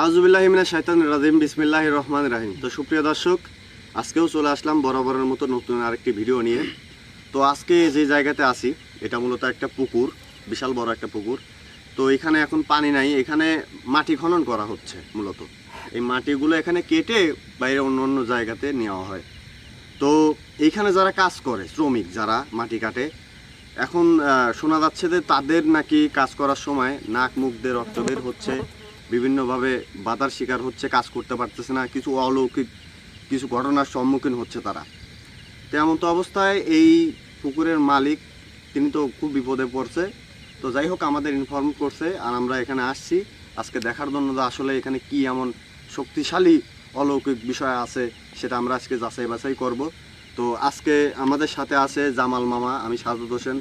আজুবিল্লাহ মিনা রাজিম বিসমিল্লাহ রহমান রাহিম। তো সুপ্রিয় দর্শক, আজকেও চলে আসলাম বরাবরের মতো নতুন আরেকটি ভিডিও নিয়ে। তো আজকে যে জায়গাতে আছি, এটা মূলত একটা পুকুর, বিশাল বড় একটা পুকুর। তো এখানে এখন পানি নাই, এখানে মাটি খনন করা হচ্ছে মূলত। এই মাটিগুলো এখানে কেটে বাইরে অন্য অন্য জায়গাতে নেওয়া হয়। তো এইখানে যারা কাজ করে, শ্রমিক যারা মাটি কাটে, এখন শোনা যাচ্ছে যে তাদের নাকি কাজ করার সময় নাক, মুখ দিয়ে রক্ত বের হচ্ছে। বিভিন্নভাবে বাধার শিকার হচ্ছে, কাজ করতে পারতেছে না, কিছু অলৌকিক, কিছু ঘটনার সম্মুখীন হচ্ছে তারা। তো এমন তো অবস্থায় এই পুকুরের মালিক, তিনি তো খুব বিপদে পড়ছে। তো যাই হোক, আমাদের ইনফর্ম করছে আর আমরা এখানে আসছি। আজকে দেখার জন্য যে আসলে এখানে কি এমন শক্তিশালী অলৌকিক বিষয় আছে, সেটা আমরা আজকে যাচাই বাছাই করব। তো আজকে আমাদের সাথে আছে জামাল মামা, আমি সাজুদ হোসেন।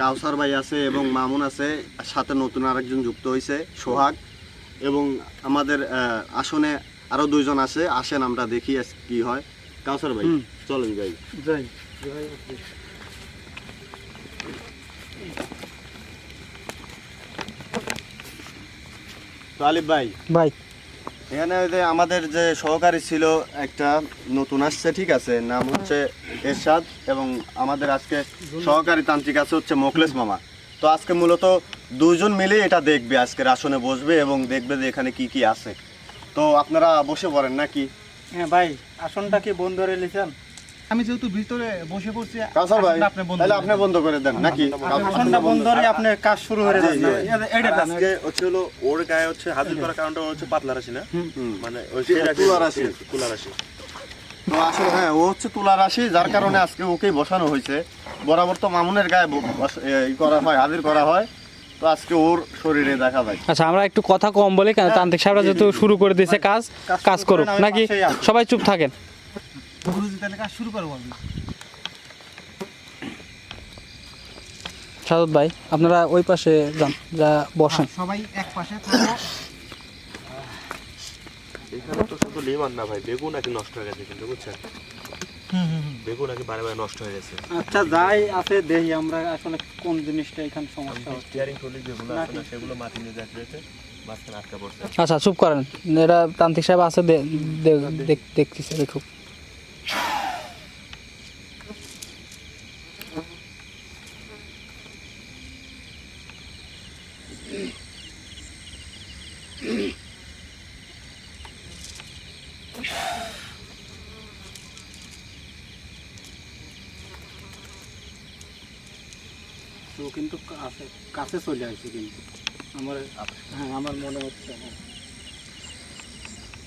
কাউসার ভাই আছে এবং মামুন আছে সাথে নতুন আরেকজন যুক্ত হয়েছে সোহাগ। এবং আমাদের আসনে আরও দুইজন আছে আসেন আমরা দেখি কি হয়। কাউসার ভাই চলেন ভাই যাই। আলিফ ভাই। ভাই। এখানে ওই যে আমাদের যে সহকারী ছিল একটা নতুন আসছে ঠিক আছে? নাম হচ্ছে এরশাদ এবং আমাদের আজকে সহকারী তান্ত্রিক আছে হচ্ছে মোকলেশ মামা। তো আজকে মূলত দুজন মিলে এটা দেখবে আজকের আসনে বসবে এবং দেখবে যে এখানে কি কি আছে। তো আপনারা বসে পড়েন নাকি? হ্যাঁ ভাই আসনটা কি বন্ধ করে লিখেন আমি যেহেতু ভিতরে বসে পড়ছি কাউসার ভাই আপনি বন্ধ তাহলে আপনি বন্ধ করে দেন নাকি? আসনটা বন্ধ করে আপনি কাজ শুরু করে দেন। এইটা আজকে হচ্ছে হলো ওর গায়ে হচ্ছে হাজির করার কারণটা হচ্ছে পাতলা রাশি না? মানে ওই তুলা রাশি। তুলা রাশি। তো আসলে হ্যাঁ ও হচ্ছে তুলা রাশি যার কারণে আজকে ওকেই বসানো হয়েছে। বরাবর তো মামুনের গায়ে করা হয় হাজির করা হয়। তো আজকে ওর শরীরে দেখা যায়। আচ্ছা আমরা একটু কথা কম বলি কেন তান্ত্রিক সাহেবরা যেহেতু শুরু করে দিয়েছে কাজ কাজ করুক। নাকি সবাই চুপ থাকেন? গুরুজি তাহলে কাজ শুরু করব আমি সাদত ভাই আপনারা ওই পাশে যান যা বসেন। সবাই এক পাশে থাকব এখানে তো শুধু লিভার না ভাই বেগুন নাকি নষ্ট হয়ে গেছে কিন্তু বুঝছেন? বেগুন আগে বারে বারে নষ্ট হয়ে গেছে। আচ্ছা যাই আছে দেখি আমরা আসলে কোন জিনিসটা এখানে সমস্যা হচ্ছে। স্টিয়ারিং টলি যেগুলো আছে না সেগুলো মাটি নিয়ে যাচ্ছে আচ্ছা চুপ করেন। এরা তান্ত্রিক সাহেব আছে দেখতেছে দেখুক তো কিন্তু কাছে চলে আসছে কিন্তু। আমার হ্যাঁ আমার মনে হচ্ছে হ্যাঁ।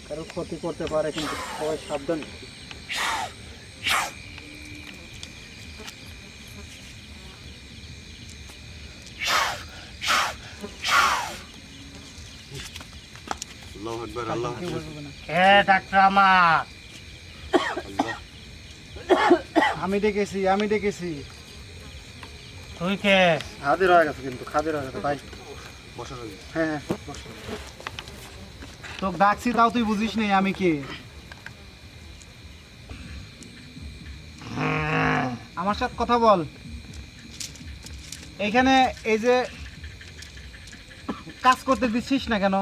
কারও ক্ষতি করতে পারে কিন্তু সবাই সাবধান। আমি ডেকেছি আমি ডেকেছি তুই কে হাজির হয়ে গেছে কিন্তু হাজির হয়ে গেছে ভাই। হ্যাঁ হ্যাঁ বসো। তোকে ডাকছি তাও তুই বুঝিস নেই আমি কে। আমার সাথে কথা বল। এখানে এই যে কাজ করতে দিচ্ছিস না কেন?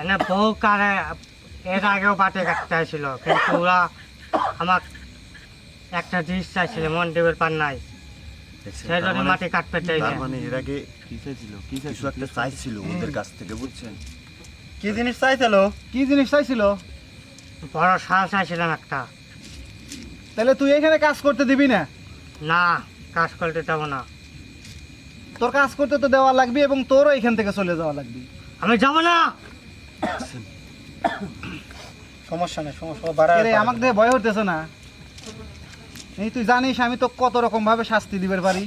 এনে বহু কারে এর আগেও বাটে কাটতে ছিল কিন্তু ওরা আমার একটা জিনিস চাইছিল মন দেবের পার নাই। সেই জন্য মাটি কাটতে চাই তার মানে এর আগে কি চাইছিল? কি কিছু একটা চাইছিল ওদের কাছ থেকে বুঝছেন? কি জিনিস চাইছিল? কি জিনিস চাইছিল? বড় শাল চাইছিলাম একটা। তাহলে তুই এখানে কাজ করতে দিবি না? না কাজ করতে যাব না। তোর কাজ করতে তো দেওয়া লাগবে এবং তোরও এখান থেকে চলে যাওয়া লাগবে। আমি যাব না! সমস্যা নেই সমস্যা। আমাকে ভয় হতেছে না? এই তুই জানিস আমি তো কত রকম ভাবে শাস্তি দিবার পারি।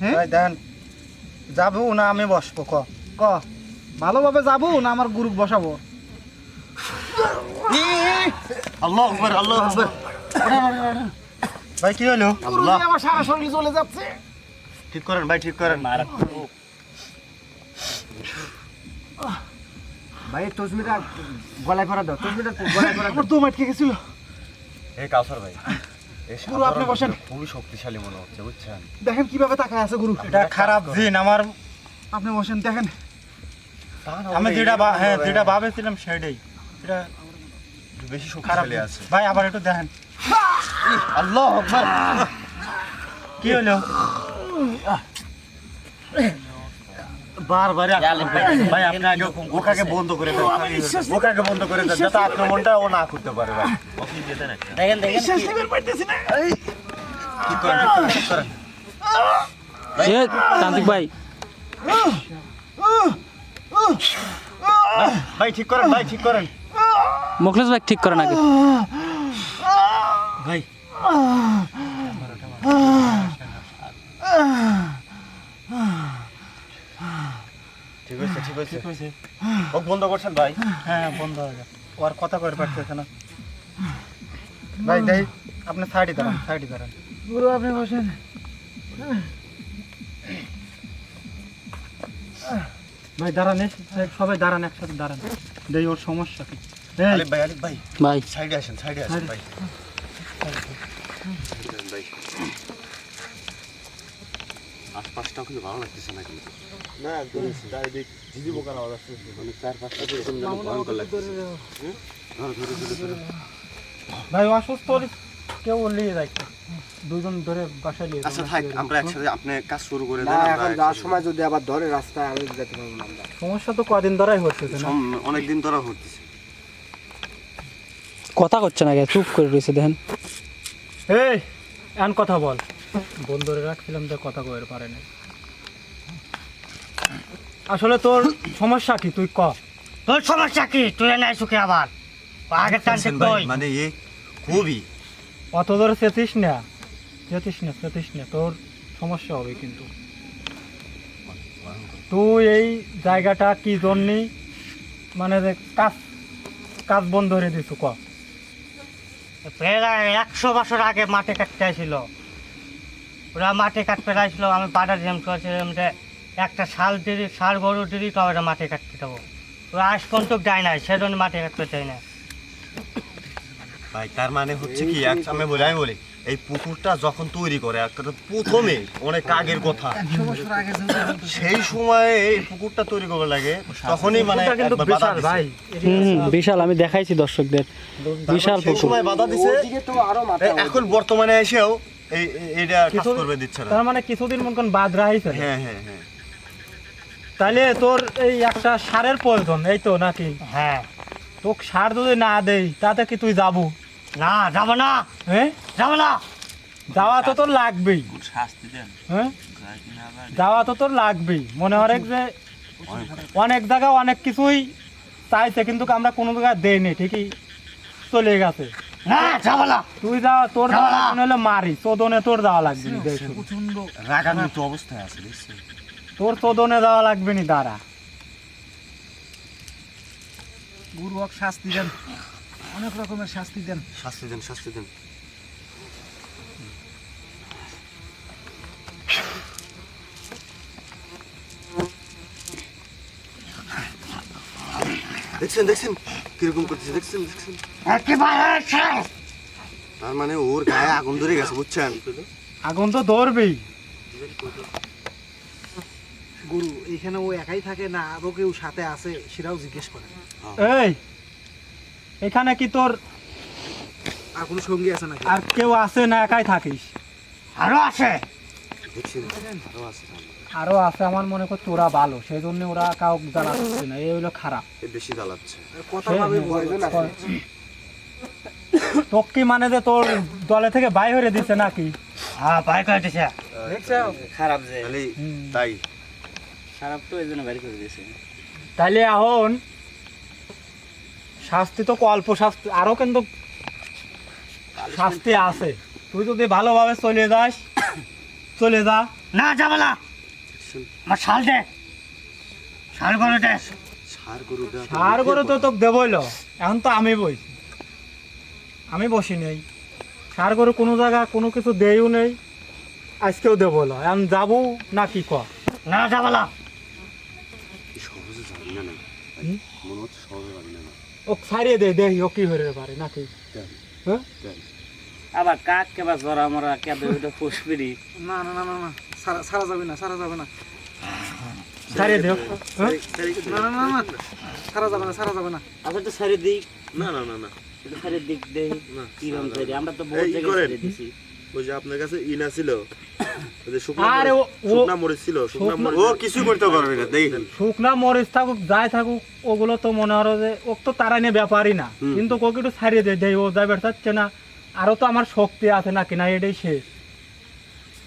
হ্যাঁ? দেন যাব না আমি বসবো ক। ক। ভালোভাবে যাব না আমার গ্রুপ বসাবো? আল্লাহ আকবার আল্লাহ আকবার। ভাই কি হলো? আল্লাহ। আমার সারা শরীর চলে যাচ্ছে। ঠিক করেন ভাই ঠিক করেন। ভাই তসমিটা গলায় পরা দাও তসমিটা গলায় দম গেছিল। এই কাউসার ভাই গুরু, আপনি বসেন। খুবই শক্তিশালী মনে হচ্ছে বুঝছেন? দেখেন কীভাবে তাকায় আছে গুরু। এটা খারাপ জিন আমার আপনি বসেন দেখেন। আমি যেটা হ্যাঁ যেটা ভাবেছিলাম সেটাই। এটা বেশি খারাপ শক্তিশালী আছে। ভাই আবার একটু দেখেন। আল্লাহ আকবার। কি হলো? বারবার ভাই আপনি আগে ওখাকে বন্ধ করে দেন ওখাকে বন্ধ করে দেন যাতে আপনার মনটা ও না করতে পারে ভাই দেখেন দেখেন ঠিক করেন ঠিক করেন, এ তান্ত্রিক ভাই ভাই ঠিক করেন ভাই ঠিক করেন মুখলেশ ভাই ঠিক করেন আগে ভাই ঠিক আছে ঠিক হয়েছে। ও বন্ধ করছেন ভাই? হ্যাঁ বন্ধ হয়ে গেছে। ও আর কথা করে পারতেছে না। ভাই দেই আপনি সাইডে দাঁড়ান সাইডে দাঁড়ান। গুরু আপনি বসেন। ভাই দাঁড়ান সবাই দাঁড়ান একসাথে দাঁড়ান। দেই ওর সমস্যা কি? এই, আলিফ ভাই আলিফ ভাই। ভাই। সাইডে আসেন সাইডে আসেন ভাই ভাই। আশপাশটাও কিন্তু ভালো লাগতেছে না কিন্তু না একদম চারিদিক ঝিঝি পোকার আওয়াজ আসতেছে মানে চার পাঁচটা এরকম যেন ভয়ঙ্কর লাগতেছে ধরো ধরো ধরো ধরো ভাই অসুস্থ কেউ নিয়ে যায়। দুজন ধরে বাসায় নিয়ে আচ্ছা থাক আমরা একসাথে আপনি কাজ শুরু করে দেন এখন যাওয়ার সময় যদি আবার ধরে রাস্তায় আমি যেতে পারব না আমরা। সমস্যা তো কদিন ধরাই হচ্ছে না? সম- অনেকদিন ধরে হতেছে কথা করছে না চুপ করে রয়েছে দেখেন। এই এন কথা বল। বন্ধ ধরে রাখছিলাম কথা কয়ে পারে না আসলে তোর সমস্যা কি? তুই ক? তোর সমস্যা কি? তুই সুখে আবার? আগে টানতে কই? মানে এ খুবই। অত ধরে চেতিস না। চেতিস না চেতিস না। তোর সমস্যা হবে কিন্তু। তুই এই জায়গাটা কি জন্যই মানে কাজ কাজ বন্ধ করে দিছু ক? প্রায় একশো বছর আগে মাঠে কাটতে আসছিল ওরা মাঠে কাটতে আসছিল আমি বাধা দিলাম করেছিলাম যে একটা শাল দিদি শাল গরু দিদি তবে ওরা মাঠে কাটতে দেবো। ওরা আজ পর্যন্ত দেয় নাই সেজন্য মাঠে কাটতে চাই না ভাই তার মানে হচ্ছে কি এক আমি বলি আমি বলি এই পুকুরটা যখন তৈরি করে একটা প্রথমে অনেক আগের কথা। সেই সময়ে এই পুকুরটা তৈরি করবে লাগে তখনই মানে বিশাল আমি দেখাইছি দর্শকদের। বিশাল পুকুর। সময় বাধা দিছে। তো এখন বর্তমানে এসেও এই এই- কাজ করবে দিচ্ছে না। তার মানে কিছুদিন মন কোন বাদ রাখিছে হ্যাঁ হ্যাঁ হ্যাঁ। তাহলে তোর এই একটা সারের প্রয়োজন এই তো নাকি? হ্যাঁ। তোকে সার যদি না দেই তাতে কি তুই যাব? না যাব না। হ্যাঁ যাব না। যাওয়া তো তোর লাগবেই। হ্যাঁ যাওয়া তো তোর লাগবেই। মনে হয় যে অনেক জায়গায় অনেক কিছুই চাইছে কিন্তু আমরা কোনো জায়গায় দেইনি ঠিকই চলে গেছে। তুই যা তোর যাওয়া লাগবে নাহলে মারি। চোদনে তোর যাওয়া লাগবে না দেখ। রাগান্বিত অবস্থায় আছে তোর চোদনে যাওয়া লাগবে না দাঁড়া। গুরু শাস্তি দেন। অনেক রকমের শাস্তি দেন। শাস্তি দেন শাস্তি দেন। দেখছেন দেখছেন? কীরকম করতেছে? দেখছেন দেখছেন? তার মানে ওর গায়ে আগুন ধরে গেছে বুঝছেন? আগুন তো ধরবেই। গুরু এখানে ও একাই থাকে না? আরও কেউ সাথে আছে? সেটাও জিজ্ঞেস করেন। এই এখানে কি তোর আর কোনো সঙ্গী আছে নাকি? আর কেউ আছে না একাই থাকিস? আরও আছে। দেখছেন? আরও আছে আরও আছে আমার মনে কর তোরা ভালো সেই জন্য ওরা কাউ জানাচ্ছে না এই হইল খারাপ। এ বেশি জ্বালাচ্ছে। তোকে কি মানে যে তোর দলে থেকে বাই হয়ে দিছে নাকি? হ্যাঁ বাই করে দিছে। দেখছ? খারাপ যে। তাহলে তাই। খারাপ তো এই জন্য বাড়ি করে দিয়েছে তাইলে এখন শাস্তি তো অল্প শাস্তি আরও কিন্তু শাস্তি আছে। তুই যদি ভালোভাবে চলে যাস চলে যা। না যাব না আমার শাল দে। শাল গরু দে। সার গরুটা আর করে তো তোকে দেবইল। এখন তো আমি বইছি আমি বসি নেই। সার গরু কোনো জায়গা কোনো কিছু দেইও নেই। আজকেও দেবইল। এখন যাব না কি ক না যাব না। সহজে যাবি না না। মনে হচ্ছে সহজে যাবি না না। ও ছাড়িয়ে দে দেখি ও কি হয়ে পারে নাকি। হ্যাঁ। আবার কাক কেবা জরা মরা না না না না না। সারা সারা যাবে না সারা যাবে না। ছাড়িয়ে দিও? না না না না সারা যাবে না সারা যাবে না। আচ্ছা তো সারি দিক। না না না না। এটা সারি দিক দেই। কিরম সারি আমরা তো বহুত জায়গায় করেন। সারি দিছি। ওই যে আপনার কাছে ইনা ছিল শুকনা আরে মরিচ- ও- ও- শুকনা মরিচ ছিল শুকনা শুকনা- মরিচ ও কিছু করতে পারবে না দেখি। শুকনা মরিচ থাকুক যাই থাকুক ওগুলো তো মনে হলো যে ও তো তারা নিয়ে ব্যাপারই না। কিন্তু ওকে একটু ছাড়িয়ে দেয় দেয় ও যাবে চাচ্ছে না। আরও তো আমার শক্তি আছে না এটাই শেষ।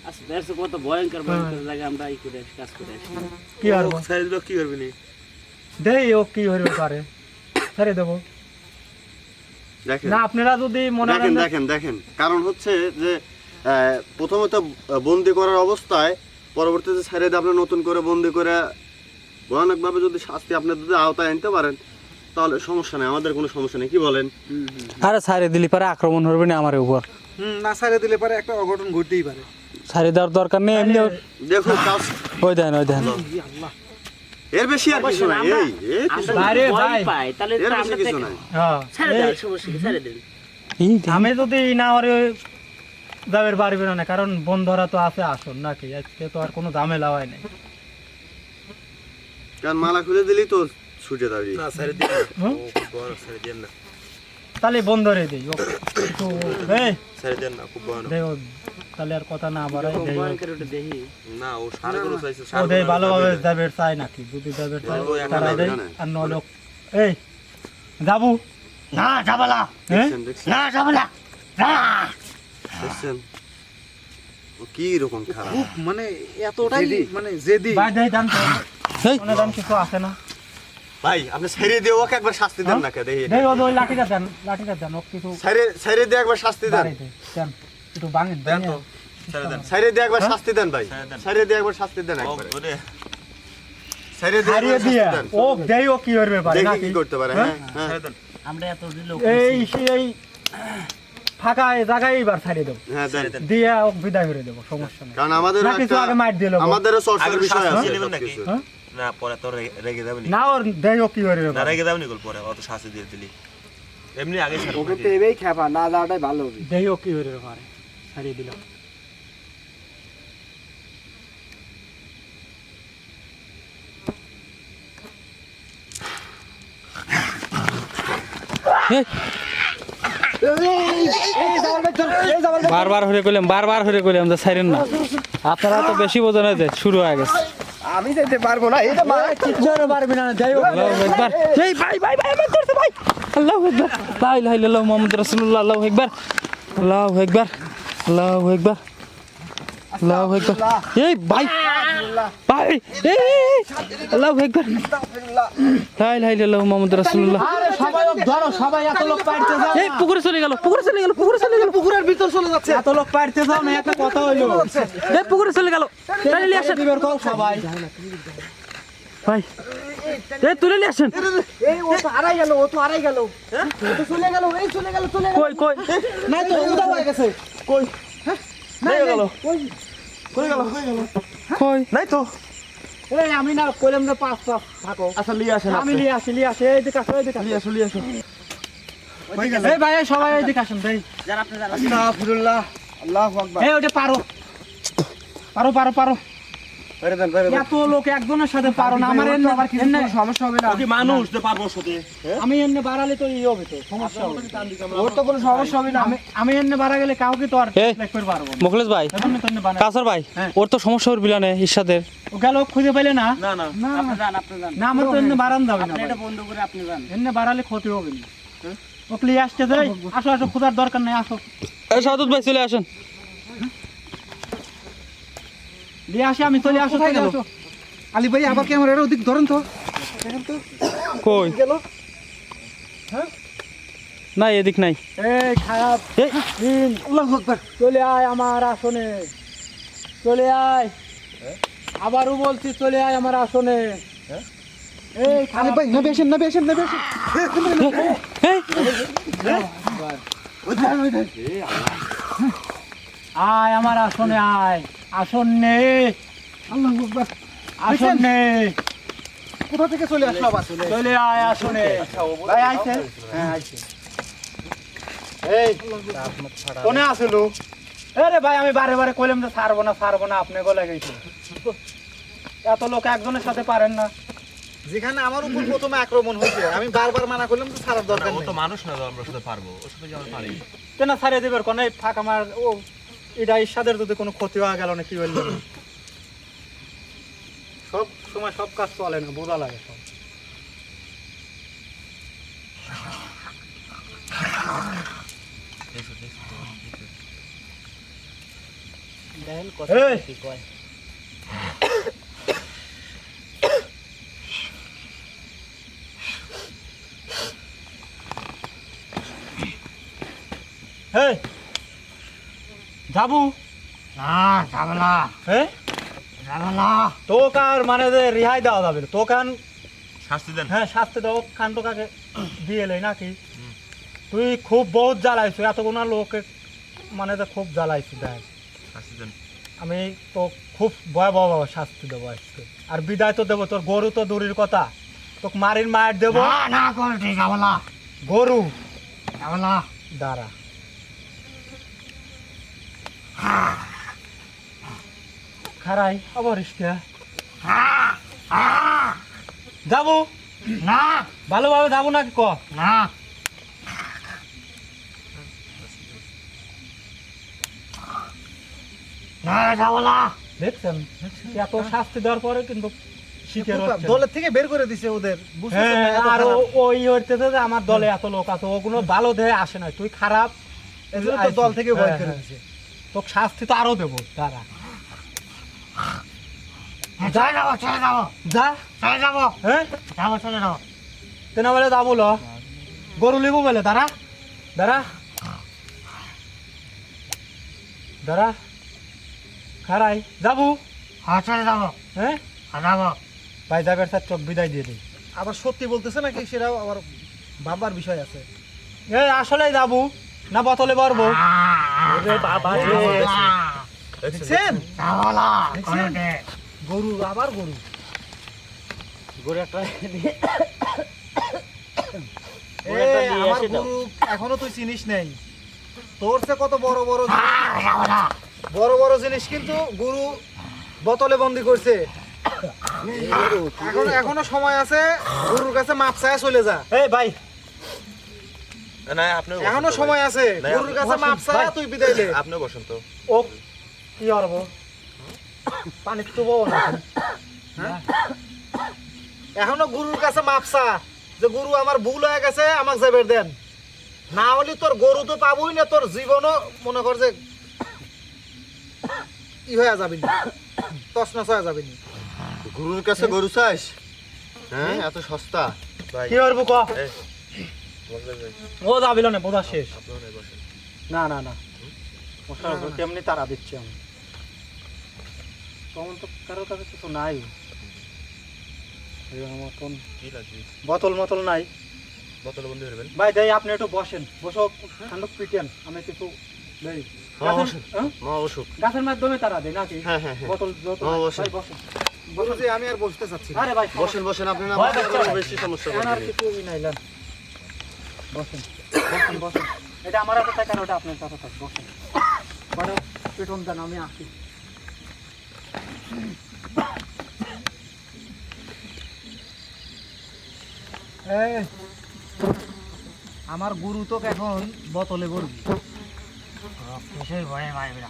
আচ্ছা কত? ভয়ঙ্কর ভয়ঙ্কর জায়গা আমরা এই করে কাজ করে কি আর ও সাইজ দিল কি করবি নি? দেই ও কি হইবে পারে। ছাড়িয়ে দেবো। না আপনারা যদি মনে দেখেন করেন দেখেন দেখেন। কারণ হচ্ছে যে আহ, প্রথমত বন্দি করার অবস্থায় পরবর্তীতে ছেড়ে দিয়ে আপনি নতুন করে বন্দি করে ভয়ানকভাবে যদি শাস্তি আপনি যদি আওতায় আনতে পারেন তাহলে সমস্যা নেই আমাদের কোনো সমস্যা নেই। কি বলেন? আরে ছাড়িয়ে দিলি পারে আক্রমণ করবে না আমার উপর। হুম না সারে দিলে পরে একটা অঘটন ঘটতেই পারে। ছাড়িয়ে দেওয়ার দরকার নেই এমনি কাজ ওই দেন ওই দেন। এর বেশি আর কিছু নাই এই ভয় ভাই। পাই তাহলে এর তো বেশি কিছু নাই। হ্যাঁ ছেড়ে সমস্যা কি? ছেড়ে দেন। আমি যদি না ওরে পারবে না কারণ বন্ধুরা তো আছে আসুন নাকি? আজকে তো আর কোনো ঝামেলা হয় নাই। কারণ মালা খুলে দিলেই তো ছুটে দাঁড়িয়ে না? ও খুব বড় সাইড দেন না। তাহলে বন্ধরে দিই ও তো এই সাইড দেন না খুব বড় দেই তাহলে আর কথা না বাড়াই দেই দেখি। না ও সার গরু চাইছে ও দেই ভালোভাবে যাবে চাই নাকি যদি যাবে চাই তারা দেই আর নলে এই যাবু। না যাবলা হ্যাঁ? দেখছেন দেখছেন। না যাবলা না। দেখছেন? ও কি রকম খারাপ। মানে এতটাই মানে জেদি। ভাই দেই দান তো। দান কিছু আছে না। ভাই আপনি ছেড়ে দিয়ে ওকে একবার শাস্তি দেন না কে দেখি দেই ও ওই লাঠিটা দেন লাঠিটা দেন ও কিছু ছেড়ে ছেড়ে দিয়ে একবার শাস্তি দেন। দেন একটু ভাঙেন দেন। তো ছেড়ে দেন। ছেড়ে দিয়ে একবার শাস্তি দেন ভাই। ছেড়ে দিয়ে একবার শাস্তি দেন ও ছেড়ে দিয়ে একবার দিয়ে ও দেই ও কি করবে পারে দেখি কি করতে পারে হ্যাঁ? হ্যাঁ ছেড়ে দেন। আমরা এত দিল এই সেই ফাঁকা এই জায়গায় এবার ছাড়িয়ে দেবো। হ্যাঁ দেন। দেন। দিয়ে বিদায় করে দেবো সমস্যা নেই। কারণ আমাদের। আমাদেরও চর্চার বিষয় আছে না পরে তো রেগে- যাবে না। ওর দেয় কি করবে না রেগে যাবে নি পরে অত শাস্তি দিয়ে দিলি। এমনি আগে ছাড় ওকে তো এবেই খেপা না ভালো হবে। কি করবে পারে ছাড়িয়ে দিলাম বারবার হরে কইলাম বারবার হরে কইলাম যে ছাইরেন না। আপনারা তো বেশি বোঝেন যে শুরু হয়ে গেছে। আমি যেতে পারব না এটা জোরে পারবি না যাই হোক। আল্লাহু আকবার। এই ভাই ভাই ভাই আমার করতে ভাই। আল্লাহু আকবার। লা ইলাহা ইল্লাল্লাহ মুহাম্মাদুর রাসূলুল্লাহ আল্লাহু আকবার। আল্লাহু আকবার আল্লাহু আকবার। আল্লাহু আকবার। এই ভাই। ভাই এই আল্লাহু আকবার। লা ইলাহা ইল্লাল্লাহ মুহাম্মাদুর রাসূলুল্লাহ। আরে সবাই ওকে ধরো সবাই এত লোক পাইতে যাও এই পুকুরে চলে গেল পুকুরে চলে গেল পুকুরে চলে গেল। পুকুরের ভিতর চলে যাচ্ছে। এত লোক পাইতে যাও না একটা কথা হইল। এই পুকুরে চলে গেল। তাহলে নিয়ে আসেন। সবাই। ভাই এই তুলে নিয়ে আসেন। এই ও তো হারাই গেল ও তো হারাই গেল। হ্যাঁ? ও তো চলে গেল এই চলে গেল চলে গেল। কই কই? নাই তো উদা হয়ে গেছে। কই? নাই তো। এই আমি না কইলাম না পাঁচ পাঁচ থাকো। আচ্ছা লিয়ে আসেন আমি লিয়ে আসি লিয়ে আসি এই দিকে আসো এই দিকে আসো। লিয়ে আসো এই ভাই সবাই এই দিকে আসুন ভাই যারা আপনি যারা আস্তাগফিরুল্লাহ আল্লাহু আকবার। এই ওটা পারো। পারো পারো পারো। এত লোক একজনের সাথে পারো না। আমার এমনি আবার কিছু সমস্যা হবে না। মানুষ? তো পারব সাথে আমি এমনি বাড়ালে তো ই হবে তো সমস্যা হবে। ওর তো কোনো সমস্যা হবে না। আমি আমি এমনি বাড়া গেলে কাউকে তো আর এই। select করতে পারব মুখলেশ ভাই এখন তো এমনি বানা কাসর ভাই হ্যাঁ। ওর তো সমস্যা ওর বিলানে ইরশাদের। ও গেল খুঁজে পাইলে না? না না। না। আপনি যান আপনি যান। না আমার তো এমনি বাড়ান যাবে না এটা বন্ধ করে আপনি যান। এমনি বাড়ালে ক্ষতি হবে না। ও প্লিজ আসতে যাই। আসো আসো খোঁজার দরকার নেই আসো। এই সাদুত ভাই চলে আসেন। দিয়ে আসি আমি চলে আসো চলে গেল? আসো। আলী ভাই আবার ক্যামেরার ওদিক ধরেন তো। কই? না এদিক নাই। এই খারাপ। দিন। আল্লাহু আকবার। চলে আয় আমার আসনে। চলে আয়। আবারও বলছি চলে আয় আমার আসনে। এই আলী ভাই নবে আসেন নবে আসেন এই আয় আমার আসনে আয়। আসন নে। আল্লাহু আকবার। আসন নে। কোথা থেকে চলে আসলো আবার? চলে আয় আসনে। ভাই আইছে? হ্যাঁ আইছে। এই কোনে আসলো? আরে ভাই আমি বারে বারে কইলাম যে ছাড়বো না ছাড়বো না আপনি গলে গেছে। এত লোক একজনের সাথে পারেন না। যেখানে আমার উপর প্রথমে আক্রমণ হয়েছে আমি বারবার মানা করলাম তো ছাড়ার দরকার নেই তো মানুষ না আমরা সাথে পারব ওর সাথে পারি। কেন ছাড়িয়ে দিবার কোন? ফাঁক আমার ও এটা ইসাদের যদি কোনো ক্ষতি হয়ে গেল না কি বলল সব সময় সব কাজ চলে না বোঝা লাগে সব। দেখেন কত কি কয়? যাবু? না যাবে না। হ্যাঁ যাবে না। তোকে আর মানে যে রেহাই দেওয়া যাবে না। তোকে শাস্তি দেন। হ্যাঁ শাস্তি দেবো। কাণ্ড কাকে দিয়ে এলে নাকি? তুই খুব বহুত জ্বালাইছো। এতগুলো লোকে মানে যে খুব জ্বালাইছি দেখ। শাস্তি দেন। আমি তো খুব ভয়াবহ শাস্তি দেবো আজকে। আর বিদায় তো দেবো। তোর গরু তো দূরের কথা। তোকে মারির মায়ের দেবো। না না গরু। দাঁড়া। খারাই আবার ইস্কে যাব? না। ভালোভাবে যাব নাকি ক? না। না যাব না। দেখছেন? এত শাস্তি দেওয়ার পরে কিন্তু। দলের থেকে বের করে দিছে ওদের। হ্যাঁ আর ওই হইতেছে যে আমার দলে এত লোক আছে ওগুলো ভালো দেহে আসে না তুই খারাপ। দল থেকে ভয় হ্যাঁ, করে হ্যাঁ। দিছে। তোকে শাস্তি তো আরও দেবো চলে যাব চলে যাব। যা। চলে যাব। হ্যাঁ যাব চলে যাব। তেনা বলে যাব ল। গরু লিবো বলে দাঁড়া। দাঁড়া। দাঁড়া। খারাই যাব। হ্যাঁ চলে যাব। হ্যাঁ যাব। ভাই যাবের স্যার চোখ বিদায় দিয়ে দিই। আবার সত্যি বলতেছে নাকি সেটাও আবার ভাববার বিষয় আছে? এ আসলে যাব। না বোতলে পারব বাবা দেখছেন যাব না দেখছেন? কোনোতে। গরু আবার গরু গরু একটা দিয়ে এ, ওটা নিয়ে আমার গরু এখনও তুই চিনিস নেই তোর সে কত বড় বড় জিনিস- বড় বড় জিনিস কিন্তু গরু বোতলে বন্দি করছে এখন এখনও সময় আছে গরুর কাছে মাপ চায় চলে যা এই ভাই না আপনি এখনও সময় আছে। না, গরুর কাছে মাপ তুই বিদায় দে আপনি বসেন তো। ও কি করব পানি তো বউ না। এখনও গরুর কাছে মাপ চা যে গরু আমার ভুল হয়ে গেছে আমাকে যাবের দেন। না হলে তোর গরু তো পাবই না তোর জীবনও মনে কর যে ই হয়ে যাবি না। তসনস হয়ে যাবি না। গুরুর কাছে গরু চাস? হ্যাঁ এত সস্তা। কি করব ক? ও যাবিল না বোঝা শেষ। নাই না না না। মশার উপর কেমনি তারা দিচ্ছি আমি? তখন তো কারোর কাছে কিছু নাই। মতন। বোতল মতল নাই। বোতলে বন্ধ করবেন ভাই যাই আপনি একটু বসেন। বসো ঠান্ডা পিটেন। আমি কিছু দেই। হ্যাঁ, গাছের- মাধ্যমে তারা দেয় নাকি? হ্যাঁ হ্যাঁ বোতল ভাই বসেন আমি আর বসতে চাচ্ছি আরে ভাই বসেন বসেন। আপনি না। বেশি সমস্যা আর কিছু ই নাইলেন বসেন বসেন বসেন। এটা আমার হাতে থাকে আর ওটা আপনার হাতে থাকে বসেন। বড় পেটন দেন আমি আসি। আমার গুরু তো এখন বোতলে করবি কিসের ভয়ে মারবি না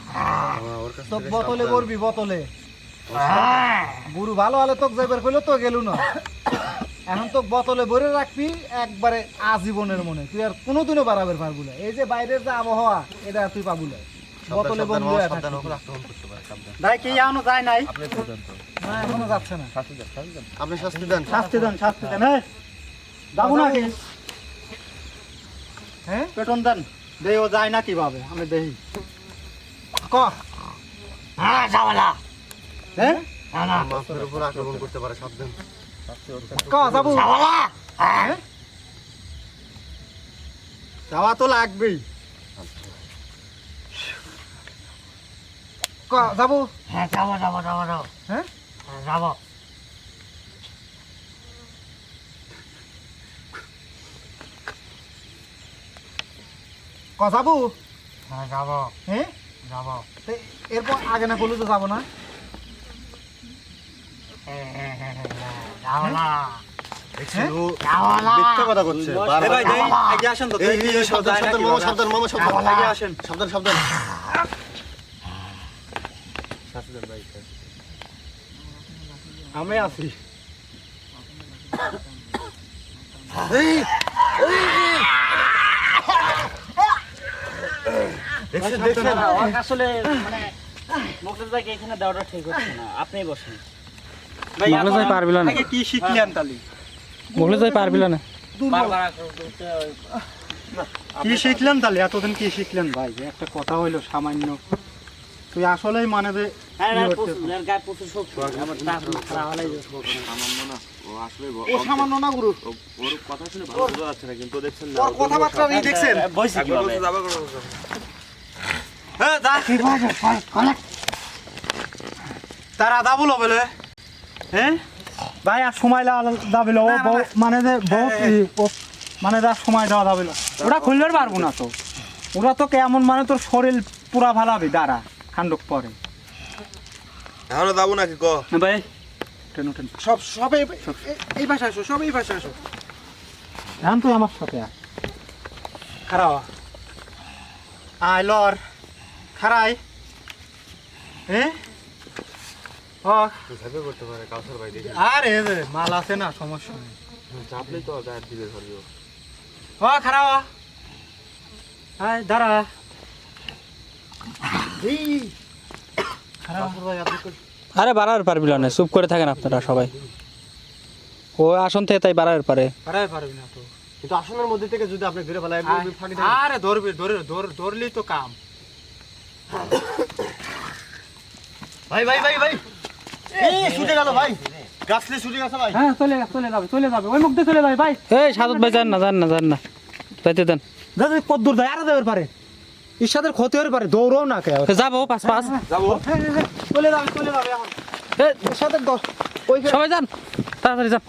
ওর কাছে তো থেকে বোতলে। করবি বোতলে। হ্যাঁ। গুরু ভালো হলে তোকে যাইবার কইলে তো গেলু না এখন তো বোতলে ভরে রাখবি একবারে আজীবনের মনে। তুই আর কোনোদিনও বাড়াবের পারবি না। এই যে বাইরের যে আবহাওয়া এটা তুই পাবি না। বোতলে বন্ধু হয়ে। ভাই কি এখনও যায় নাই? আপনি না এখনও যাচ্ছে না। আপনি শাস্তি দেন। শাস্তি দেন শাস্তি দেন। হ্যাঁ যাব নাকি? হ্যাঁ? পেটন দেন। দেই ও যায় না কীভাবে? আমি দেখি। ক? হ্যাঁ যাব না। হ্যাঁ? না মাছের উপর আক্রমণ করতে পারে সাবধান। যাব যাব হ্যাঁ? যাওয়া তো লাগবেই। যাব হ্যাঁ যাব যাব যাব যাব। হ্যাঁ? হ্যাঁ, যাব। ক যাব হ্যাঁ যাব। হ্যাঁ? যাব। এরপর আগে না বললে তো যাব না? দেখছেন ও মিথ্যা আমি আছি আসলে মানে এখানে দেওয়াটা ঠিক হচ্ছে না আপনিই বসেন মুখলেস ভাই পারবিল না। কি শিখলেন তালি ভাই পারবিল না। কি শিখলেন তাহলে? এতদিন কি শিখলেন? ভাই একটা কথা হইল সামান্য। তুই আসলেই মানে যে? তারা দাবুলো বলে। হ্যাঁ? ভাই আর সময় বউ- মানে যে বহুত মানে যার সময় দেওয়া দাবিল। ওরা খুলবে পারব না তো। ওরা তো কেমন মানে তোর শরীর পুরা ভালাবি দাঁড়া খান্ডক পরে। এখনও যাব নাকি ক? ভাই টেন টেন সব সব এই- ভাষা আসো সব এই ভাষা আসো। এখন তুই আমার সাথে আয়। খারাপ আয় লর। খারাই। হ্যাঁ করতে পারে কাউসার ভাই দেখে। আর মাল আছে না সমস্যা নেই। চাপলেই তো গায়ের দিকে ধরবে ও খারাপ আয় দাঁড়া। খারাপ। আরে বাড়ার পারবিল না চুপ করে থাকেন আপনারা সবাই। ও আসন থেকে তাই বাড়ার পারে। পারবি না তো। কিন্তু আসনের মধ্যে থেকে যদি আপনি ঘুরে ফেলায় আরে ধরবি ধরে ধর ধরলি তো কাম। ভাই ভাই ভাই ভাই। ছুটে গেল ভাই। গাছলে ছুটে গেছে ভাই। হ্যাঁ চলে চলে যাবে চলে যাবে। ওই মুখ দিয়ে চলে যাবে ভাই। এই সাদত ভাই যান না যান না যান না। যাইতে দেন। দাদা কত দূর যায় আরও যাবে পারে। ঈশ্বরের ক্ষতি হতে পারে দৌড়ও না কে যাব পাঁচ পাঁচ চলে যাবে চলে যাবে এখন। এই, সাথে দশ সবাই যান তাড়াতাড়ি যান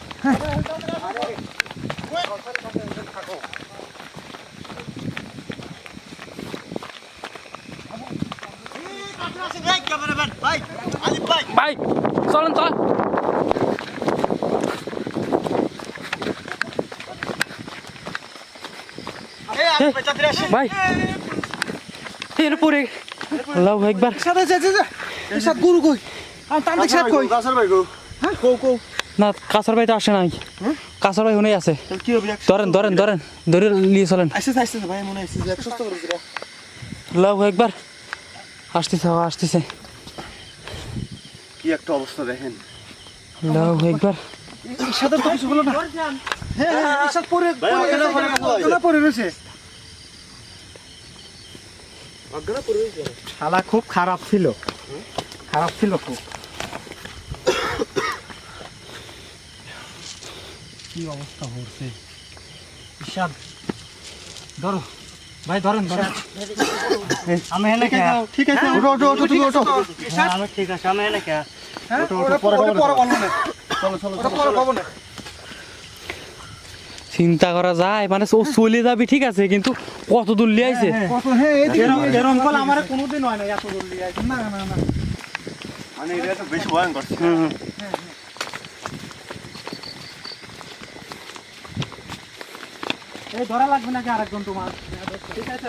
ভাই চলেন চলেন ভাই এর পরে আল্লাহ একবার সাথে সাথে গুরু কই আর তান্ত্রিক সাহেব কই গাছের ভাই গো হ্যাঁ কও কও না কাছার ভাই তো আসে নাই কাছার ভাই হুনেই আছে কি ধরেন ধরেন ধরেন ধরে নিয়ে চলেন মনে করে একবার আসতেছে আসতেছে কি একটা অবস্থা দেখেন। আল্লাহ একবার। সাথে তো কিছু হলো না। হ্যাঁ হ্যাঁ সাথে পরে পরে পরে রয়েছে। শালা খুব খারাপ ছিল। খারাপ ছিল খুব। কি অবস্থা হচ্ছে? ঈশাদ ধরো। ভাই ধরেন ধরেন। আমি এনে কে ঠিক আছে ওঠো ওঠো ওঠো তুমি ওঠো হ্যাঁ, আমি ঠিক আছে আমি এনে কে হ্যাঁ? ওটা পরে পরে বলব না। চলো চলো ওটা পরে না। চিন্তা করা যায় মানে ও চলে যাবি ঠিক আছে কিন্তু কত দূর লিয়ে আইছে? হ্যাঁ কল আমার কোনোদিন হয় না এত দূর দিয়ে আইছে। না না না। মানে এটা তো বেশি ভয়ঙ্কর। এই ধরা লাগবে নাকি আরেকজন তোমার? ঠিক আছে।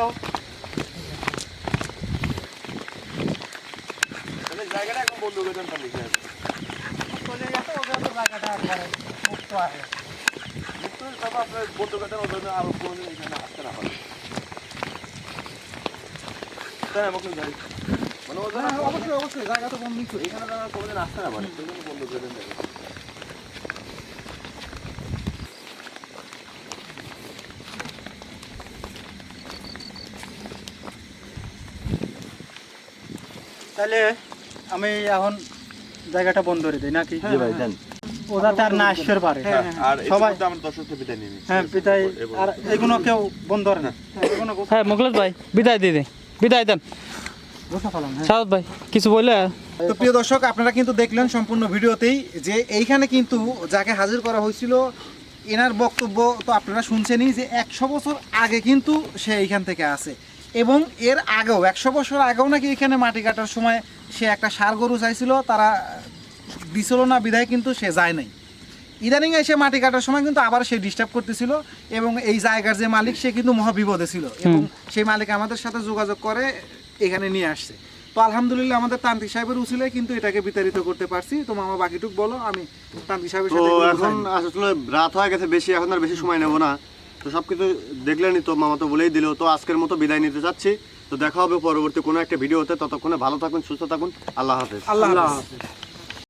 জায়গাটা এখন বন্ধ তাহলে চলে গেছে ওদের তো জায়গাটা একবারে মুক্ত আছে আপনার বন্ধ দেন ওদের আরও কোনোদিন এখানে আসতে না পারে তাই আমাকে যাই মানে ওদের অবশ্যই অবশ্যই জায়গা তো বন্ধ এখানে তারা কোনোদিন আসতে না পারে বন্ধ করে দেন তাহলে আমি এখন জায়গাটা বন্ধ করে দিই নাকি? জি ভাই দেন। ওরা তার না আসতে পারে। আর সবাই- সবাই আমরা দর্শককে বিদায় নিয়ে হ্যাঁ বিদায় আর এগুলো কেউ বন্ধ করে না। হ্যাঁ। মুখলেশ ভাই বিদায় দিয়ে দে বিদায় দেন। হ্যাঁ। ভাই কিছু বললে তো প্রিয় দর্শক আপনারা কিন্তু দেখলেন সম্পূর্ণ ভিডিওতেই যে এইখানে কিন্তু যাকে হাজির করা হয়েছিল এনার বক্তব্য তো আপনারা শুনছেনই যে একশো বছর আগে কিন্তু সে এইখান থেকে আসে। এবং এর আগেও একশো বছর আগেও নাকি এখানে মাটি কাটার সময় সে একটা সার গরু চাইছিল তারা দিছিল না বিধায় কিন্তু সে যায় নাই। ইদানিং এসে মাটি কাটার সময় কিন্তু আবার সে ডিস্টার্ব করতেছিল এবং এই জায়গার যে মালিক সে কিন্তু মহাবিপদে ছিল এবং সেই মালিক আমাদের সাথে যোগাযোগ করে এখানে নিয়ে আসছে। তো আলহামদুলিল্লাহ আমাদের তান্ত্রিক সাহেবের উচিলে কিন্তু এটাকে বিতাড়িত করতে পারছি। তো মামা বাকিটুক বলো আমি তান্ত্রিক সাহেবের সাথে এখন আসলে রাত হয়ে গেছে বেশি এখন আর বেশি সময় নেব না। তো সব কিছু দেখলেনি তো মামা তো বলেই দিল তো আজকের মতো বিদায় নিতে চাচ্ছি। তো দেখা হবে পরবর্তী কোনো একটা ভিডিওতে ততক্ষণে ভালো থাকুন সুস্থ থাকুন আল্লাহ হাফেজ। আল্লাহ হাফেজ।